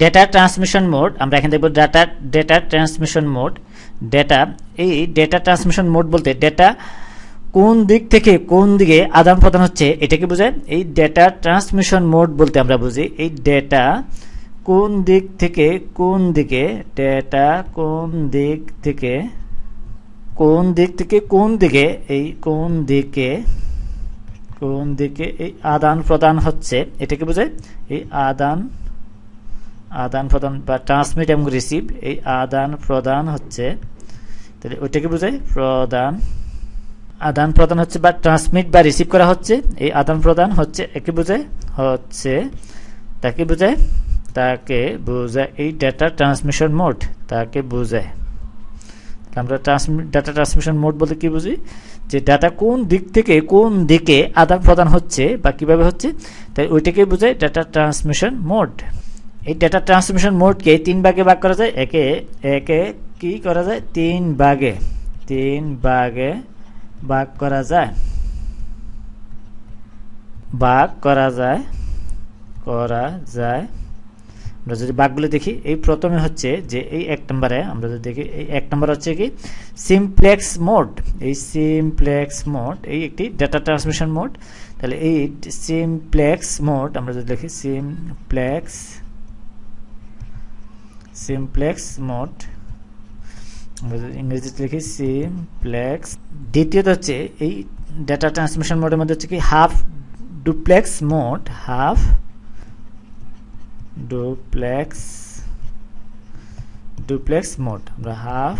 Data transmission mode আমরা এখানে দেখব data data transmission mode data এই ডেটা ট্রান্সমিশন মোড বলতে ডেটা কোন দিক থেকে কোন দিকে আদান প্রদান হচ্ছে এটাকে বোঝায়? এই ডেটা ট্রান্সমিশন মোড বলতে আমরা বুঝি, এই ডেটা কোন দিক থেকে কোন দিকে ডেটা কোন দিক থেকে কোন দিক থেকে কোন দিকে, এই কোন দিকে কোন দিকে এই আদান প্রদান হচ্ছে এটাকে বোঝায়? এই আদান আদান প্রদান বা ট্রান্সমিট এবং রিসিভ এই আদান প্রদান হচ্ছে, তাহলে ওইটাকে বোঝায় প্রদান, আদান প্রদান হচ্ছে বা ট্রান্সমিট বা রিসিভ করা হচ্ছে, এই আদান প্রদান হচ্ছে একে বোঝায় হচ্ছে, তাকে বোঝায় তাকে বোঝায় এই ডেটা ট্রান্সমিশন মোড তাকে বোঝায়। আমরা ডাটা ট্রান্সমিশন মোড বলতে কি বুঝি? যে ডাটা কোন দিক থেকে কোন দিকে আদান প্রদান হচ্ছে বা কীভাবে হচ্ছে, তাই ওইটাকে বোঝায় ডাটা ট্রান্সমিশন মোড এই ডেটা ট্রান্সমিশন মোডকে তিন ভাগে ভাগ করা যায়। একে একে কি করা যায়? তিন ভাগে তিন ভাগে ভাগ করা যায়। ভাগ করা যায় করা যায়। আমরা যদি বাঘগুলো দেখি, এই প্রথমে হচ্ছে যে এই এক নম্বরে, আমরা যদি দেখি, এই এক নম্বর হচ্ছে কি? সিমপ্লেক্স মোড এই সিমপ্লেক্স মোড এই একটি ডেটা ট্রান্সমিশন মোড তাহলে এই সিমপ্লেক্স মোড আমরা যদি দেখি সিমপ্লেক্স সিমপ্লেক্স মোড ইংরেজিতে লিখি সিমপ্লেক্স দ্বিতীয়ত হচ্ছে এই ডেটা ট্রান্সমিশন মোডের মধ্যে হচ্ছে কি half duplex mode half duplex duplex mode আমরা হাফ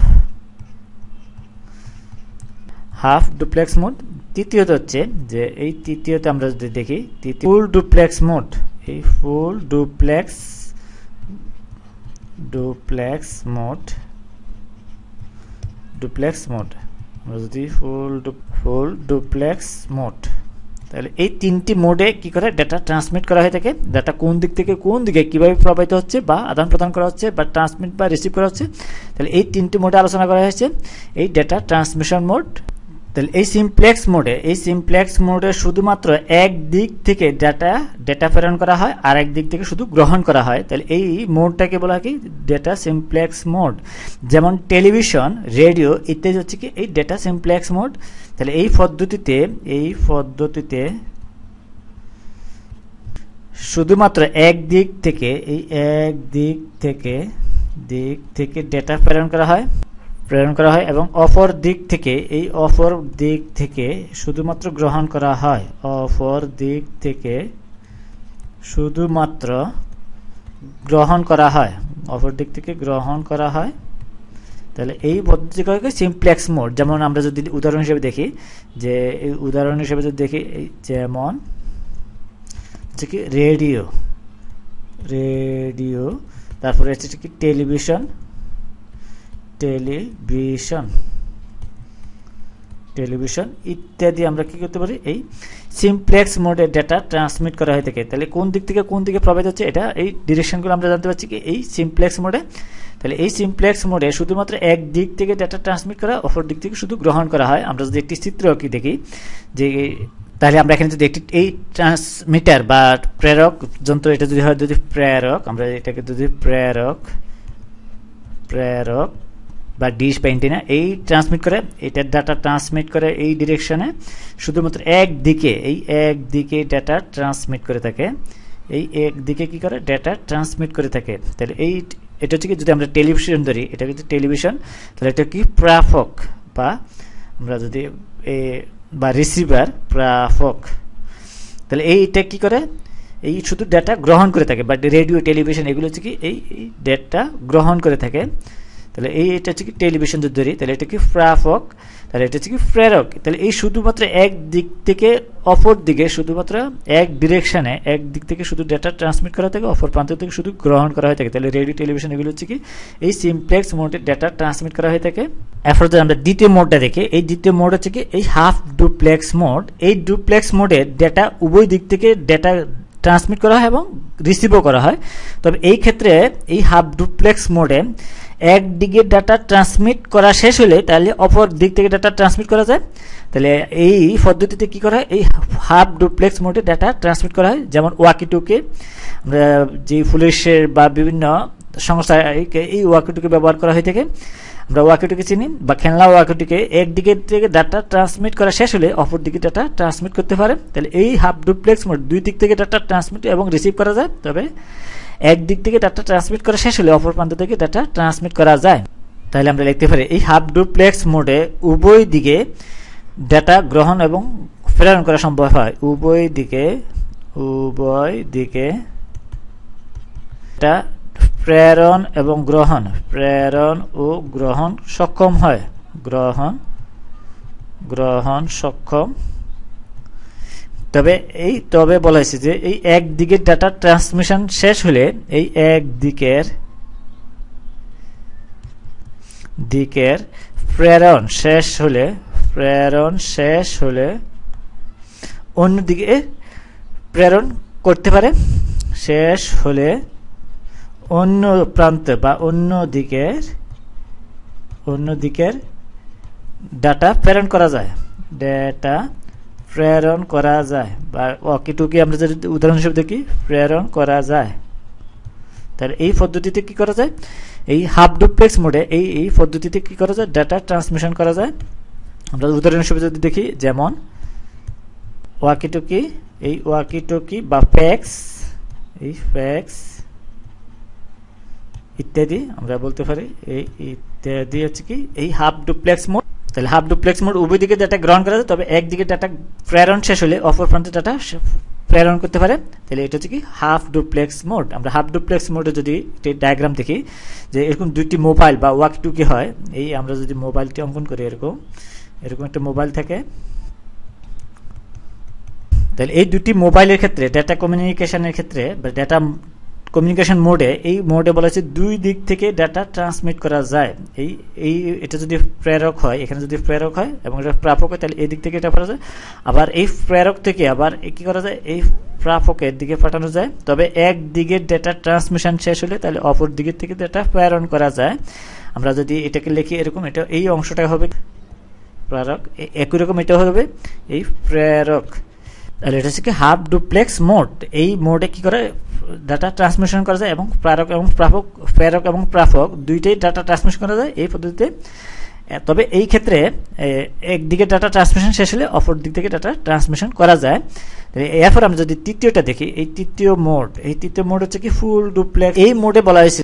হাফ ডুপ্লেক্স মোড তৃতীয়ত হচ্ছে যে এই তৃতীয়তে আমরা যদি দেখি ফুল ডুপ্লেক্স মোড এই full duplex duplex mode duplex mode আমরা যদি ফুল ফুল ডুপ্লেক্স মোড তাহলে এই তিনটি মোডে কি করে? ডেটা ট্রান্সমিট করা হয়ে থাকে। ডেটা কোন দিক থেকে কোন দিকে কীভাবে প্রবাহিত হচ্ছে বা আদান প্রদান করা হচ্ছে বা ট্রান্সমিট বা রিসিভ করা হচ্ছে? তাহলে এই তিনটি মোডে আলোচনা করা হয়েছে। এই ডেটা ট্রান্সমিশন মোড তাহলে এই সিমপ্লেক্স মোডে, এই সিমপ্লেক্স মোডে শুধুমাত্র এক দিক থেকে ডাটা ডেটা প্রেরণ করা হয় আর এক দিক থেকে শুধু গ্রহণ করা হয়। তাহলে এই মোডটাকে বলা কি? ডেটা সিমপ্লেক্স মোড যেমন টেলিভিশন, রেডিও ইত্যাদি হচ্ছে কি এই ডেটা সিমপ্লেক্স মোড তাহলে এই পদ্ধতিতে এই পদ্ধতিতে শুধুমাত্র এক দিক থেকে, এই এক দিক থেকে দিক থেকে ডেটা প্রেরণ করা হয়। প্রেরণ করা হয় এবং অপর দিক থেকে, এই অপর দিক থেকে শুধুমাত্র গ্রহণ করা হয়। অপর দিক থেকে শুধুমাত্র গ্রহণ করা হয়। অপর দিক থেকে গ্রহণ করা হয়। তাহলে এই পদ্ধতিকে সিমপ্লেক্স মোড, যেমন আমরা যদি উদাহরণ হিসেবে দেখি, যে এই উদাহরণ হিসেবে যদি দেখি যেমন হচ্ছে কি, রেডিও রেডিও, তারপরে হচ্ছে কি, টেলিভিশন টেলিভিশন। টেলিভিশন ইত্যাদি আমরা কি করতে পারি? এই সিমপ্লেক্স মোডে ডেটা ট্রান্সমিট করা হয়ে থাকে। তাহলে কোন দিক থেকে কোন দিকে প্রবাহিত হচ্ছে এটা এই ডিরেকশনগুলো আমরা জানতে পারছি কি? এই সিমপ্লেক্স মোডে। তাহলে এই সিমপ্লেক্স মোডে শুধুমাত্র এক দিক থেকে ডেটা ট্রান্সমিট করা, অপর দিক থেকে শুধু গ্রহণ করা হয়। আমরা যদি একটি চিত্র কি দেখি, যে তাহলে আমরা এখানে যদি একটি, এই ট্রান্সমিটার বা প্রেরক যন্ত্র, এটা যদি হয় যদি প্রেরক, আমরা এটাকে যদি প্রেরক প্রেরক বা ডিশ বা এন্টিনা এই ট্রান্সমিট করে, এটার ডাটা ট্রান্সমিট করে এই ডিরেকশনে শুধুমাত্র এক দিকে, এই এক দিকে ডাটা ট্রান্সমিট করে থাকে। এই এক দিকে কি করে? ডাটা ট্রান্সমিট করে থাকে। তাহলে এই, এটা হচ্ছে কি, যদি আমরা টেলিভিশন ধরি, এটা কিন্তু টেলিভিশন তাহলে এটা কি? প্রাফক বা আমরা যদি এ, বা রিসিভার প্রাফক তাহলে এইটা কি করে? এই শুধু ডেটা গ্রহণ করে থাকে বা রেডিও টেলিভিশন এগুলো হচ্ছে কি, এই ডেটা গ্রহণ করে থাকে। তাহলে এই এটা হচ্ছে কি টেলিভিশন যদি ধরি, তাহলে এটা কি প্রাপক, তাহলে এটা হচ্ছে কি প্রেরক, তাহলে এই শুধুমাত্র এক দিক থেকে অপর দিকে শুধুমাত্র এক ডিরেকশানে এক দিক থেকে শুধু ডেটা ট্রান্সমিট করা থাকে, অপর প্রান্ত থেকে শুধু গ্রহণ করা হয়ে থাকে। তাহলে রেডিও টেলিভিশন এগুলো হচ্ছে কি এই সিমপ্লেক্স মোডে ডেটা ট্রান্সমিট করা হয়ে থাকে। এরপর যদি আমরা দ্বিতীয় মোডটা দেখি, এই দ্বিতীয় মোড হচ্ছে কি এই হাফ ডুপ্লেক্স মোড এই ডুপ্লেক্স মোডে ডেটা উভয় দিক থেকে ডেটা ট্রান্সমিট করা হয় এবং রিসিভও করা হয়। তবে এই ক্ষেত্রে এই হাফ ডুপ্লেক্স মোডে একদিকে ডাটা ট্রান্সমিট করা শেষ হলে তাহলে অপর দিক থেকে ডাটা ট্রান্সমিট করা যায়। তাহলে এই পদ্ধতিতে কি করা হয়? এই হাফ ডুপ্লেক্স মোডে ডাটা ট্রান্সমিট করা হয়, যেমন ওয়াকি টুকে আমরা যে পুলিশের বা বিভিন্ন সংস্থা এই ওয়াকিটুকে ব্যবহার করা হয়ে থাকে। আমরা ওয়াকিটুকে চিনি বা খেলনা ওয়াকিটুকে একদিকে থেকে ডাটা ট্রান্সমিট করা শেষ হলে অপর দিকে ডাটা ট্রান্সমিট করতে পারে। তাহলে এই হাফ ডুপ্লেক্স মোড দুই দিক থেকে ডাটা ট্রান্সমিট এবং রিসিভ করা যায়। তবে একদিক থেকে ডাটা ট্রান্সমিট করা শেষ হলে অপর প্রান্ত থেকে ডাটা ট্রান্সমিট করা যায়। তাহলে আমরা লিখতে পারি, এই হাফ ডুপ্লেক্স মোডে উভয় দিকে ডাটা গ্রহণ এবং প্রেরণ করা সম্ভব হয়। উভয় দিকে উভয় দিকে এটা প্রেরণ এবং গ্রহণ। প্রেরণ ও গ্রহণ সক্ষম হয়। গ্রহণ গ্রহণ সক্ষম তবে এই, তবে বলা হয়েছে যে এই এক দিকের ডাটা ট্রান্সমিশন শেষ হলে এই একদিকের দিকের দিকের প্রেরণ শেষ হলে, প্রেরণ শেষ হলে অন্যদিকে প্রেরণ করতে পারে। শেষ হলে অন্য প্রান্ত বা অন্য দিকের অন্য দিকের ডাটা প্রেরণ করা যায়। ডেটা প্রেরণ করা যায়। বা অকিটুকি আমরা যদি উদাহরণ হিসেবে দেখি, প্রেরণ করা যায়। তাহলে এই পদ্ধতিতে কি করা যায়? এই হাফ ডুপ্লেক্স মোডে এই এই পদ্ধতিতে কি করা যায়? ডাটা ট্রান্সমিশন করা যায়। আমরা উদাহরণ হিসেবে যদি দেখি, যেমন ওয়াকিটুকি এই ওয়াকিটুকি বা ফ্যাক্স এই ফ্যাক্স ইত্যাদি, আমরা বলতে পারি, এই ইত্যাদি হচ্ছে কি? এই হাফ ডুপ্লেক্স মোড তাহলে হাফ ডুপ্লেক্স মোড উভয় দিকে ডাটা গ্রহণ করা যায়, তবে একদিকে ডাটা প্রেরণ শেষ হলে অপর প্রান্তে ডাটা প্রেরণ করতে পারে। তাহলে এটা হচ্ছে কি হাফ ডুপ্লেক্স মোড আমরা হাফ ডুপ্লেক্স মোডে যদি একটি ডায়াগ্রাম দেখি, যে এরকম দুইটি মোবাইল বা ওয়াক টুকি হয়, এই আমরা যদি মোবাইলটি অঙ্কন করি এরকম এরকম একটা মোবাইল থাকে। তাহলে এই দুটি মোবাইলের ক্ষেত্রে ডেটা কমিউনিকেশনের ক্ষেত্রে বা ডেটা কমিউনিকেশন মোডে এই মোডে বলা হচ্ছে দুই দিক থেকে ডাটা ট্রান্সমিট করা যায়। এই এই, এটা যদি প্রেরক হয়, এখানে যদি প্রেরক হয় এবং এটা প্রাপক হয়, তাহলে এই দিক থেকে এটা পাঠানো যায়। আবার এই প্রেরক থেকে আবার কি করা যায়? এই প্রাপকের দিকে পাঠানো যায়। তবে এক দিকের ডেটা ট্রান্সমিশন শেষ হলে তাহলে অপর দিকের থেকে ডেটা প্রেরণ করা যায়। আমরা যদি এটাকে লিখি এরকম, এটা, এই অংশটা হবে প্রেরক। একই রকম এটা হবে এই প্রেরক। তাহলে এটা হচ্ছে কি হাফ ডুপ্লেক্স মোড এই মোডে কি করে? ডাটা ট্রান্সমিশন করা যায় এবং প্রারক এবং প্রাপক, প্রেরক এবং প্রাপক দুইটাই ডাটা ট্রান্সমিশন করা যায় এই পদ্ধতিতে। তবে এই ক্ষেত্রে একদিকে ডাটা ট্রান্সমিশন শেষ হলে অপর দিক থেকে ডাটা ট্রান্সমিশন করা যায়। এরপর আমরা যদি তৃতীয়টা দেখি, এই তৃতীয় মোড এই তৃতীয় মোড হচ্ছে কি ফুল ডুপ্লেক্স এই মোডে বলা হয়েছে,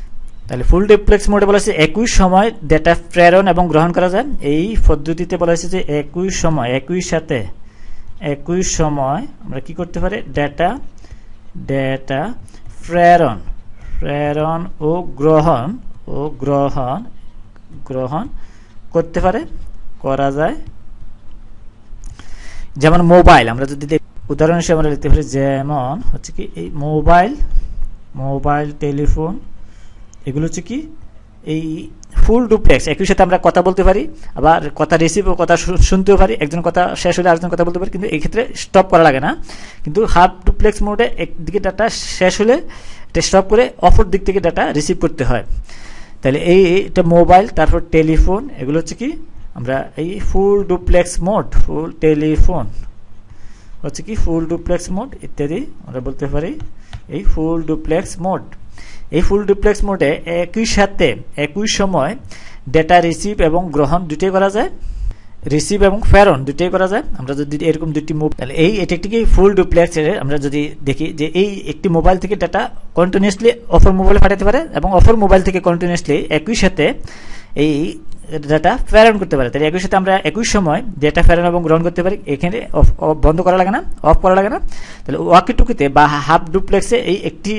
তাহলে ফুল ডুপ্লেক্স মোডে বলা হয়েছে একই সময় ডেটা প্রেরণ এবং গ্রহণ করা যায়। এই পদ্ধতিতে বলা হয়েছে যে একই সময়, একই সাথে, একই সময় আমরা কি করতে পারি? ডেটা ডেটা প্রেরণ প্রেরণ ও গ্রহণ ও গ্রহণ গ্রহণ করতে পারে, করা যায়। যেমন মোবাইল, আমরা যদি উদাহরণ হিসেবে আমরা লিখতে পারি যেমন হচ্ছে কি, এই মোবাইল মোবাইল, টেলিফোন, এগুলো হচ্ছে কি, এই ফুল ডুপ্লেক্স একই সাথে আমরা কথা বলতে পারি, আবার কথা রিসিভ ও কথা শুনতেও পারি, একজন কথা শেষ হলে আরেকজন কথা বলতে পারি, কিন্তু এই ক্ষেত্রে স্টপ করা লাগে না। কিন্তু হাফ ডুপ্লেক্স মোডে একদিকে ডাটা শেষ হলে এটা স্টপ করে অপর দিক থেকে ডাটা রিসিভ করতে হয়। তাহলে এই এটা মোবাইল তারপর টেলিফোন এগুলো হচ্ছে কি? আমরা এই full duplex mode full telephone হচ্ছে কি? ফুল ডুপ্লেক্স মোড ইত্যাদি আমরা বলতে পারি, এই ফুল ডুপ্লেক্স মোড এই ফুল ডুপ্লেক্স মোডে একই সাথে একই সময় ডেটা রিসিভ এবং গ্রহণ দুটোই করা যায় রিসিভ এবং ফেরন দুটোই করা যায়। আমরা যদি এরকম দুটি মুভ তাহলে এই এটি একটি ফুল ডুপ্লেক্স আমরা যদি দেখি যে এই একটি মোবাইল থেকে ডাটা কন্টিনিউসলি অফার মোবাইলে পাঠাতে পারে এবং অফার মোবাইল থেকে কন্টিনিউসলি একই সাথে এই ডাটা প্রেরণ করতে পারে। তাহলে একই সাথে আমরা একই সময় ডেটা প্রেরণ এবং গ্রহণ করতে পারি। এখানে অফ বন্ধ করা লাগে না অফ করা লাগে না। তাহলে ওয়াকিটুকিতে বা হাফ ডুপ্লেক্সে এই একটি,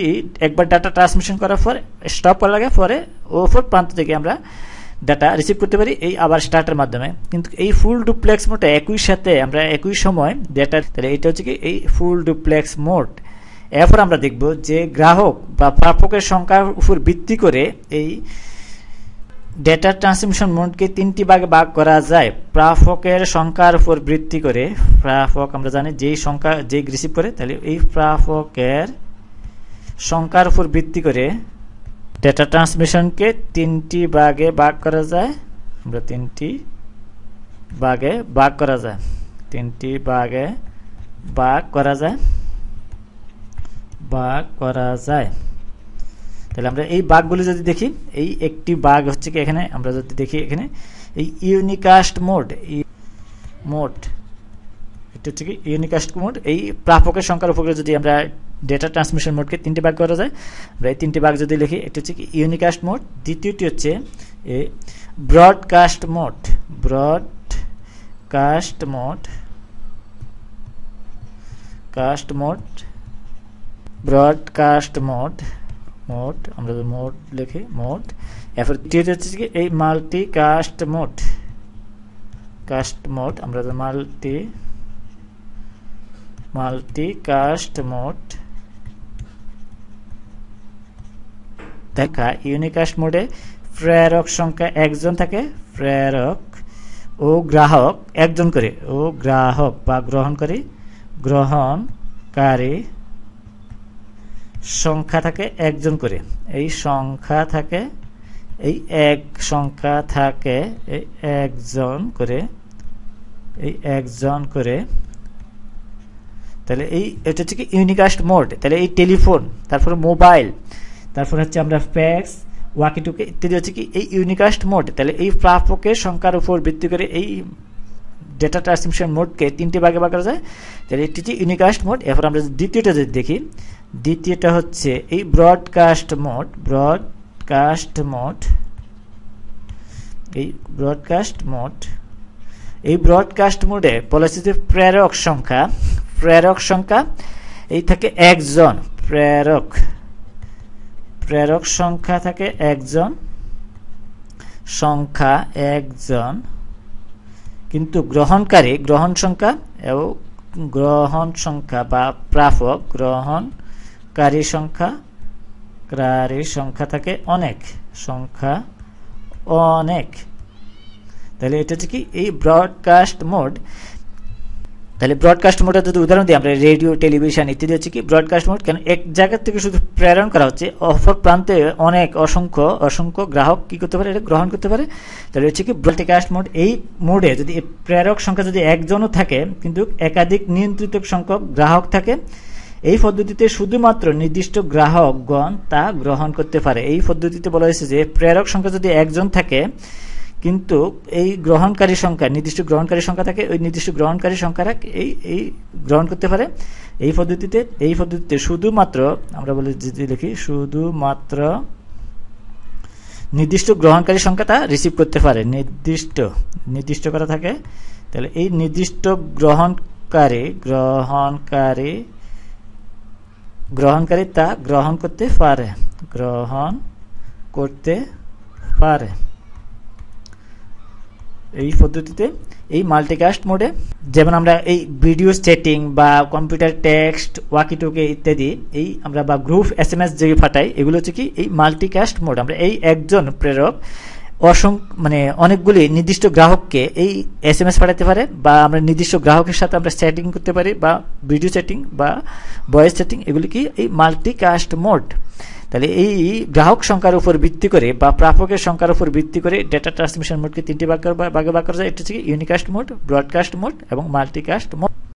একবার ডাটা ট্রান্সমিশন করার পর স্টপ করা লাগে। পরে ওপর প্রান্ত থেকে আমরা ডাটা রিসিভ করতে পারি এই আবার স্টার্টের মাধ্যমে। কিন্তু এই ফুল ডুপ্লেক্স মোডে একই সাথে আমরা একই সময় ডেটা তাহলে এটা হচ্ছে কি এই ফুল ডুপ্লেক্স মোড এরপর আমরা দেখব যে গ্রাহক বা প্রাপকের সংখ্যার উপর ভিত্তি করে এই ডেটা ট্রান্সমিশন মোডকে তিনটি ভাগে ভাগ করা যায়। প্রাফকের সংখ্যার উপর ভিত্তি করে। প্রাফক আমরা জানি যেই সংখ্যা যেই রিসিভ করে, তাহলে এই প্রাফকের সংখ্যার উপর ভিত্তি করে ডেটা ট্রান্সমিশনকে তিনটি ভাগে ভাগ করা যায়। আমরা তিনটি ভাগে ভাগ করা যায়। তিনটি ভাগে ভাগ করা যায়। ভাগ করা যায়। তাহলে আমরা এই বাঘগুলি যদি দেখি, এই একটি বাঘ হচ্ছে কি এখানে, আমরা যদি দেখি এখানে, এই ইউনিকাস্ট মোড মোড, এটা হচ্ছে কি ইউনিকাস্ট মোড, এই প্রাপকের সংখ্যার উপরে যদি আমরা ডেটা ট্রান্সমিশন মোডকে তিনটি ভাগ করা যায়, আমরা এই তিনটি ভাগ যদি লিখি, এটা হচ্ছে কি ইউনিকাস্ট মোড, দ্বিতীয়টি হচ্ছে এ broadcast mode broadcast mode, cast mode, broadcast mode mode আমরা যদি মোড লিখি মোড এরপর দ্বিতীয়টি হচ্ছে কি, এই multi cast mode cast mode আমরা যদি মাল্টি মাল্টি কাস্ট মোড দেখা ইউনিকাস্ট মোডে প্রেরক সংখ্যা একজন থাকে, প্রেরক ও গ্রাহক একজন করে, ও গ্রাহক বা গ্রহণকারী গ্রহণকারী সংখ্যা থাকে একজন করে। এই সংখ্যা থাকে, এই এক সংখ্যা থাকে, এই একজন করে, এই একজন করে। তাহলে এই, এটা হচ্ছে কি ইউনিকাস্ট মোড। তাহলে এই টেলিফোন, তারপরে মোবাইল, তারপর হচ্ছে আমরা ফ্যাক্স, ওয়াকিটুকি ইত্যাদি হচ্ছে কি এই ইউনিকাস্ট মোড। তাহলে এই প্রাপকের সংখ্যার উপর ভিত্তি করে এই ডেটা ট্রান্সমিশন মোডকে তিনটি ভাগে ভাগ করা যায়। তাহলে এটি হচ্ছে ইউনিকাস্ট মোড। এরপর আমরা দ্বিতীয়টা যদি দেখি দ্বিতীয়টা হচ্ছে এই ব্রডকাস্ট মোড ব্রডকাস্ট মোড এই ব্রডকাস্ট মোড এই ব্রডকাস্ট মোডে বলা প্রেরক সংখ্যা প্রেরক সংখ্যা, এই থাকে একজন প্রেরক প্রেরক সংখ্যা থাকে একজন, সংখ্যা একজন, কিন্তু গ্রহণকারী, গ্রহণ সংখ্যা এবং গ্রহণ সংখ্যা বা প্রাপক গ্রহণকারী সংখ্যা কারী সংখ্যা থাকে অনেক, সংখ্যা অনেক। তাহলে এটা হচ্ছে কি? এই ব্রডকাস্ট মোড তাহলে ব্রডকাস্ট মোডের যদি উদাহরণ দিই আমরা রেডিও টেলিভিশন ইত্যাদি হচ্ছে কি? ব্রডকাস্ট মোড কেন এক জায়গা থেকে শুধু প্রেরণ করা হচ্ছে, অপর প্রান্তে অনেক অসংখ্য অসংখ্য গ্রাহক কি করতে পারে? এটা গ্রহণ করতে পারে। তাহলে হচ্ছে কি ব্রডকাস্ট মোড এই মোডে যদি প্রেরক সংখ্যা যদি একজনও থাকে, কিন্তু একাধিক নিয়ন্ত্রিত সংখ্যক গ্রাহক থাকে এই পদ্ধতিতে শুধুমাত্র নির্দিষ্ট গ্রাহকগণ তা গ্রহণ করতে পারে। এই পদ্ধতিতে বলা হয়েছে যে, প্রেরক সংখ্যা যদি একজন থাকে, কিন্তু এই গ্রহণকারী সংখ্যা, নির্দিষ্ট গ্রহণকারী সংখ্যা থাকে, ওই নির্দিষ্ট গ্রহণকারী সংখ্যারা এই এই গ্রহণ করতে পারে। এই পদ্ধতিতে এই পদ্ধতিতে শুধুমাত্র, আমরা বলি যদি লিখি, শুধুমাত্র নির্দিষ্ট গ্রহণকারী সংখ্যা তা রিসিভ করতে পারে। নির্দিষ্ট নির্দিষ্ট করা থাকে। তাহলে এই নির্দিষ্ট গ্রহণকারী গ্রহণকারী গ্রহণকারী তা গ্রহণ করতে পারে। গ্রহণ করতে পারে। এই পদ্ধতিতে এই মাল্টিকাস্ট মোডে যেমন আমরা এই ভিডিও সেটিং বা কম্পিউটার টেক্সট ওয়াকিটোকে ইত্যাদি এই আমরা বা গ্রুপ এস এম এস যে ফাটাই, এগুলো হচ্ছে কি এই মাল্টিকাস্ট মোড আমরা এই একজন প্রেরক অসং মানে অনেকগুলি নির্দিষ্ট গ্রাহককে এই এস এম এস পাঠাতে পারে, বা আমরা নির্দিষ্ট গ্রাহকের সাথে আমরা সেটিং করতে পারি, বা ভিডিও সেটিং বা ভয়েস সেটিং এগুলি কি? এই মাল্টিকাস্ট মোড তাহলে এই গ্রাহক সংখ্যার উপর ভিত্তি করে, বা প্রাপকের সংখ্যার উপর ভিত্তি করে ডেটা ট্রান্সমিশন মোডকে তিনটি ভাগ ভাগে ভাগ করা যায়। এটা হচ্ছে ইউনিকাস্ট মোড ব্রডকাস্ট মোড এবং মাল্টিকাস্ট মোড